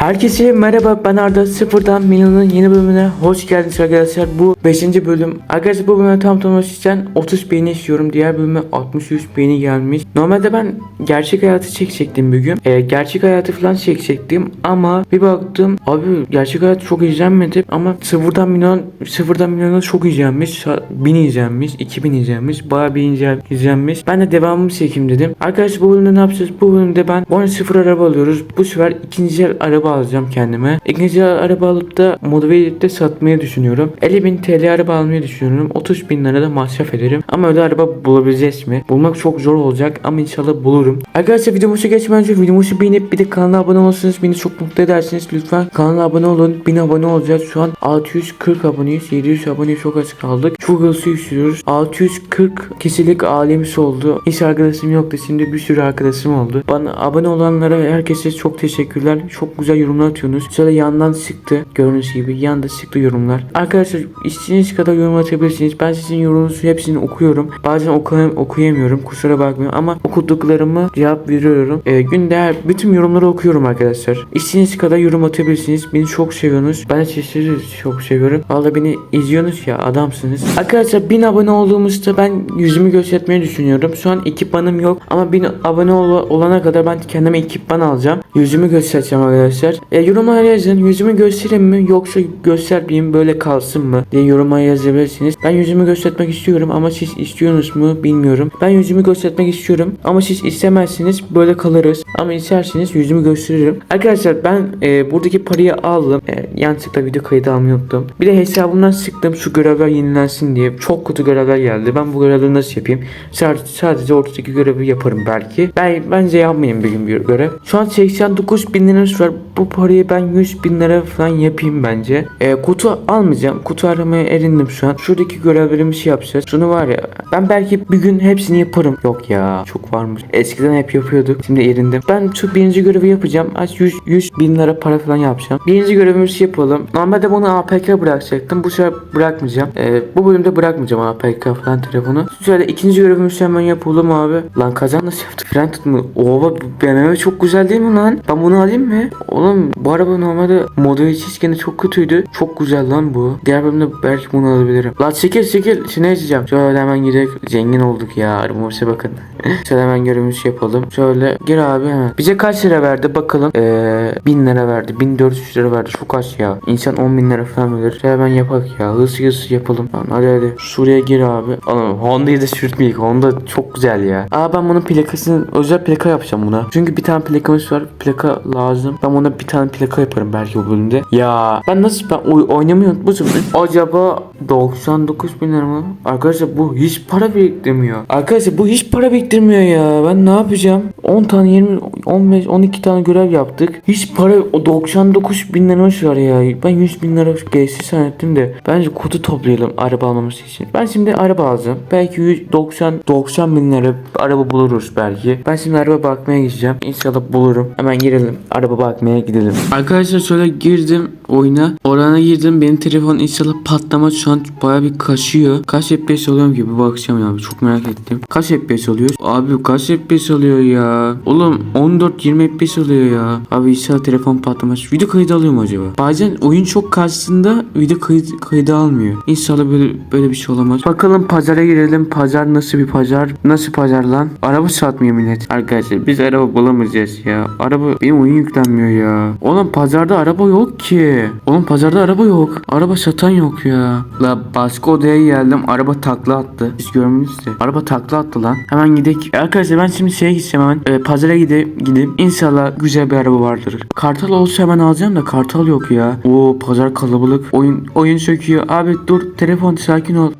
Herkese merhaba ben Arda Sıfırdan Milyon'un yeni bölümüne hoş geldiniz arkadaşlar. Bu 5. bölüm. Arkadaşlar bu bölümü tam için 30 beğeni istiyorum. Diğer bölüme 63 beğeni gelmiş. Normalde ben gerçek hayatı çekecektim bir gün. Ee, gerçek hayatı falan çekecektim ama bir baktım abi gerçek hayat çok izlenmedi ama sıfırdan milyon sıfırdan milyona çok izlenmiş. 1000 izlenmiş, 2000 izlenmiş, bayağı bir izlen- izlenmiş. Ben de devamını çekeyim dedim. Arkadaşlar bu bölümde ne yapacağız? Bu bölümde ben 10 sıfır araba alıyoruz. Bu sefer ikinci el araba alacağım kendime. İkinci araba alıp da edip de satmayı düşünüyorum. 50.000 TL araba almayı düşünüyorum. 30 bin lira da masraf ederim. Ama öyle araba bulabileceğiz mi? Bulmak çok zor olacak ama inşallah bulurum. Arkadaşlar videomuza geçmeden önce videomuzu beğenip bir de kanala abone olursanız beni çok mutlu edersiniz. Lütfen kanala abone olun. 1000 abone olacağız. Şu an 640 aboneyiz. 700 aboneye çok az kaldık. Çok hızlı yükseliyoruz. 640 kişilik ailemiz oldu. Hiç arkadaşım yoktu. Şimdi bir sürü arkadaşım oldu. Bana abone olanlara herkese çok teşekkürler. Çok güzel yorumlar atıyorsunuz. Şöyle yandan çıktı. Gördüğünüz gibi yanda çıktı yorumlar. Arkadaşlar istediğiniz kadar yorum atabilirsiniz. Ben sizin yorumunuzu hepsini okuyorum. Bazen okuyam okuyamıyorum. Kusura bakmayın ama okuduklarımı cevap veriyorum. Ee, günde her, bütün yorumları okuyorum arkadaşlar. İstediğiniz kadar yorum atabilirsiniz. Beni çok seviyorsunuz. Ben sizi çok seviyorum. Vallahi beni izliyorsunuz ya adamsınız. Arkadaşlar 1000 abone olduğumuzda ben yüzümü göstermeyi düşünüyorum. Şu an ekipmanım yok ama 1000 abone ol- olana kadar ben kendime ekipman alacağım. Yüzümü göstereceğim arkadaşlar. E, yorumlara yazın yüzümü göstereyim mi yoksa göstermeyeyim böyle kalsın mı diye yoruma yazabilirsiniz. Ben yüzümü göstermek istiyorum ama siz istiyorsunuz mu bilmiyorum. Ben yüzümü göstermek istiyorum ama siz istemezsiniz böyle kalırız. Ama isterseniz yüzümü gösteririm. Arkadaşlar ben e, buradaki parayı aldım. E, yanlışlıkla video kaydı almayı unuttum. Bir de hesabımdan sıktım şu görevler yenilensin diye. Çok kötü görevler geldi. Ben bu görevleri nasıl yapayım? Sadece, sadece ortadaki görevi yaparım belki. Ben bence yapmayayım bir gün bir görev. Şu an 89 bin liramız var. Bu parayı ben 100 bin lira falan yapayım bence. E, kutu almayacağım. Kutu aramaya erindim şu an. Şuradaki görevlerimi şey yapacağız. Şunu var ya ben belki bir gün hepsini yaparım. Yok ya çok varmış. Eskiden hep yapıyorduk. Şimdi erindim. Ben şu birinci görevi yapacağım. Aç 100, 100 bin lira para falan yapacağım. Birinci görevimizi yapalım. Normalde bunu APK bırakacaktım. Bu sefer bırakmayacağım. E, bu bölümde bırakmayacağım APK falan telefonu. Şöyle ikinci görevimizi hemen yapalım abi. Lan kazan nasıl yaptık? Fren tutma. Oha BMW çok güzel değil mi lan? Ben bunu alayım mı? Oğlum bu araba normalde modeli çizgini çok kötüydü. Çok güzel lan bu. Diğer bölümde belki bunu alabilirim. Lan çekil çekil. Şimdi yazacağım. Şöyle hemen gidelim. Zengin olduk ya. Arabamıza bakın. Şöyle hemen görevimizi yapalım. Şöyle gir abi hemen. Bize kaç lira verdi bakalım. Ee, 1000 lira verdi. 1400 lira verdi. Çok az ya. İnsan 10 bin lira falan verir. Şöyle hemen yapak ya. Hızlı hızlı yapalım. Lan hadi hadi. Şuraya gir abi. Oğlum Honda'yı da sürtmeyek. Honda çok güzel ya. Aa ben bunun plakasını özel plaka yapacağım buna. Çünkü bir tane plakamız var. Plaka lazım. Ben ona bir tane plaka yaparım belki bu bölümde. Ya ben nasıl ben oy oynamayı unutmuşum. Acaba 99 bin lira mı? Arkadaşlar bu hiç para biriktirmiyor. Arkadaşlar bu hiç para biriktirmiyor ya. Ben ne yapacağım? 10 tane 20 15 12 tane görev yaptık. Hiç para o 99 bin lira var ya. Ben 100 bin lira geçti zannettim de. Bence kutu toplayalım araba almamız için. Ben şimdi araba alacağım. Belki 190 90 bin lira araba buluruz belki. Ben şimdi araba bakmaya gideceğim. İnşallah bulurum. Hemen girelim. Araba bakmaya gidelim. Arkadaşlar şöyle girdim oyuna. Orana girdim. Benim telefon inşallah patlama şu an baya bir kaşıyor. Kaç FPS oluyorum ki bir bakacağım ya. Çok merak ettim. Kaç FPS oluyor? Abi kaç FPS oluyor ya? Oğlum 14-20 FPS oluyor ya. Abi inşallah telefon patlamaz. Video kaydı alıyor mu acaba? Bazen oyun çok karşısında video kayıt, kaydı almıyor. İnşallah böyle böyle bir şey olamaz. Bakalım pazara girelim. Pazar nasıl bir pazar? Nasıl pazar lan? Araba satmıyor millet. Arkadaşlar biz araba bulamayacağız ya. Araba benim oyun yüklenmiyor ya. Oğlum pazarda araba yok ki. Oğlum pazarda araba yok. Araba satan yok ya. La başka odaya geldim. Araba takla attı. Siz görmediniz de. Araba takla attı lan. Hemen gidelim. Arkadaşlar ben şimdi şeye gideceğim hemen. E, pazara gideyim. Gideyim. İnşallah güzel bir araba vardır. Kartal olsa hemen alacağım da kartal yok ya. Oo pazar kalabalık. Oyun oyun söküyor. Abi dur telefon sakin ol.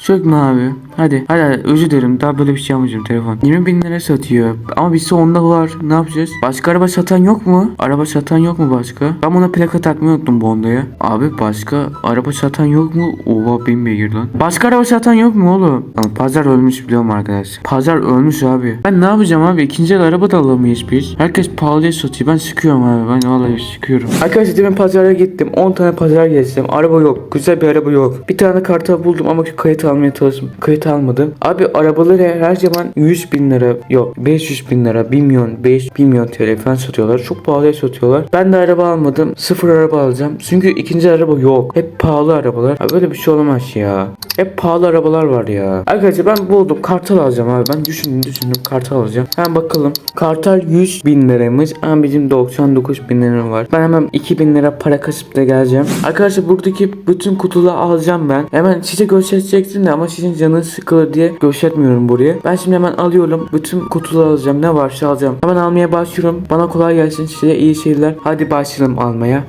Sökme abi. Hadi. Hadi, hadi. özür dilerim. Daha böyle bir şey yapmayacağım telefon. 20 bin lira satıyor. Ama birisi onda var. Ne yapacağız? Başka araba satan yok mu? Araba satan yok mu başka? Ben buna plaka takmayı unuttum bu Honda'ya. Abi başka araba satan yok mu? Oha bin beygir lan. Başka araba satan yok mu oğlum? Ama pazar ölmüş biliyorum arkadaşlar. Pazar ölmüş abi. Ben ne yapacağım abi? İkinci el araba da alamayız biz. Herkes pahalıya satıyor. Ben sıkıyorum abi. Ben vallahi sıkıyorum. Arkadaşlar demin pazara gittim. 10 tane pazar gezdim. Araba yok. Güzel bir araba yok. Bir tane kartal buldum ama kayıt almaya çalıştım. Kayıt almadım. Abi arabaları her zaman 100 bin lira yok 500 bin lira 1 milyon 5 1 milyon TL falan satıyorlar. Çok pahalıya satıyorlar. Ben de araba almadım. Sıfır araba alacağım. Çünkü ikinci araba yok. Hep pahalı arabalar. Abi böyle bir şey olamaz ya. Hep pahalı arabalar var ya. Arkadaşlar ben buldum. Kartal alacağım abi. Ben düşündüm düşündüm. Kartal alacağım. Hemen bakalım. Kartal 100 bin liraymış. Ama bizim 99 bin lira var. Ben hemen 2000 lira para kasıp da geleceğim. Arkadaşlar buradaki bütün kutuları alacağım ben. Hemen size gösterecektim de ama sizin canınız sıkılır diye göstermiyorum buraya. Ben şimdi hemen alıyorum. Bütün kutuları alacağım. Ne varsa alacağım. Hemen almaya başlıyorum. Bana kolay gelsin. Size iyi seyirler. Hadi başlayalım almaya.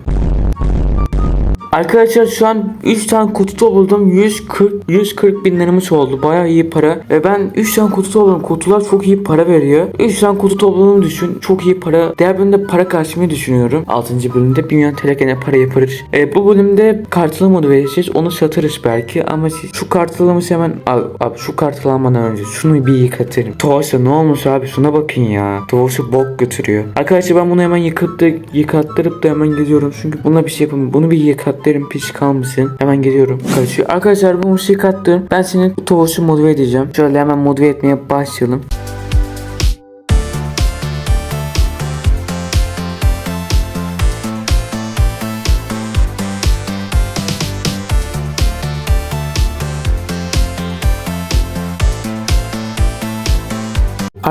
Arkadaşlar şu an 3 tane kutu buldum. 140 140 bin liramız oldu. Bayağı iyi para. Ve ben 3 tane kutu topladım. Kutular çok iyi para veriyor. 3 tane kutu topladığımı düşün. Çok iyi para. Diğer bölümde para karşımayı düşünüyorum. 6. bölümde 1 milyon TL gene para yaparız. E, bu bölümde kartılı modu vereceğiz. Onu satırız belki. Ama şu kartılımızı hemen al. Abi şu kartı almadan önce şunu bir yıkatırım. Toğuşa ne olmuş abi şuna bakın ya. Toğuşa bok götürüyor. Arkadaşlar ben bunu hemen yıkıp yıkattırıp da hemen geliyorum. Çünkü buna bir şey yapamam. Bunu bir yıkattırım piş kalmasın. Hemen geliyorum. Kaçıyor. Arkadaşlar bu musiki yıkattım. Ben senin Toğuşu motive edeceğim. Şöyle hemen motive etmeye başlayalım.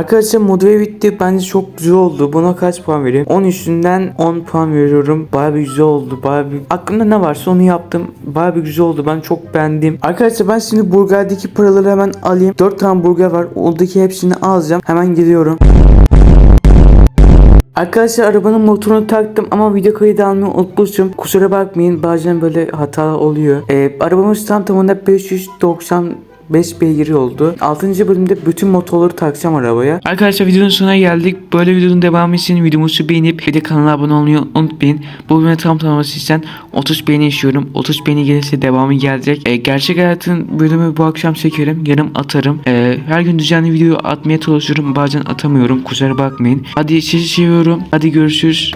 Arkadaşlar motive bitti. Bence çok güzel oldu. Buna kaç puan vereyim? 10 üstünden 10 puan veriyorum. Baya bir güzel oldu. Baya bir... Aklımda ne varsa onu yaptım. Baya bir güzel oldu. Ben çok beğendim. Arkadaşlar ben şimdi burgerdeki paraları hemen alayım. 4 tane burger var. Oradaki hepsini alacağım. Hemen geliyorum. Arkadaşlar arabanın motorunu taktım ama video kaydı almayı unutmuşum. Kusura bakmayın bazen böyle hata oluyor. Ee, arabamız tam tamına 590 5 beygiri oldu. 6. bölümde bütün motorları takacağım arabaya. Arkadaşlar videonun sonuna geldik. Böyle videonun devamı için videomuzu beğenip bir de kanala abone olmayı unutmayın. Bu bölümde tam tanıması için 30 beğeni istiyorum. 30 beğeni gelirse devamı gelecek. Ee, gerçek hayatın bölümü bu akşam çekerim. Yarım atarım. Ee, her gün düzenli video atmaya çalışıyorum. Bazen atamıyorum. Kusura bakmayın. Hadi sizi seviyorum. Hadi görüşürüz.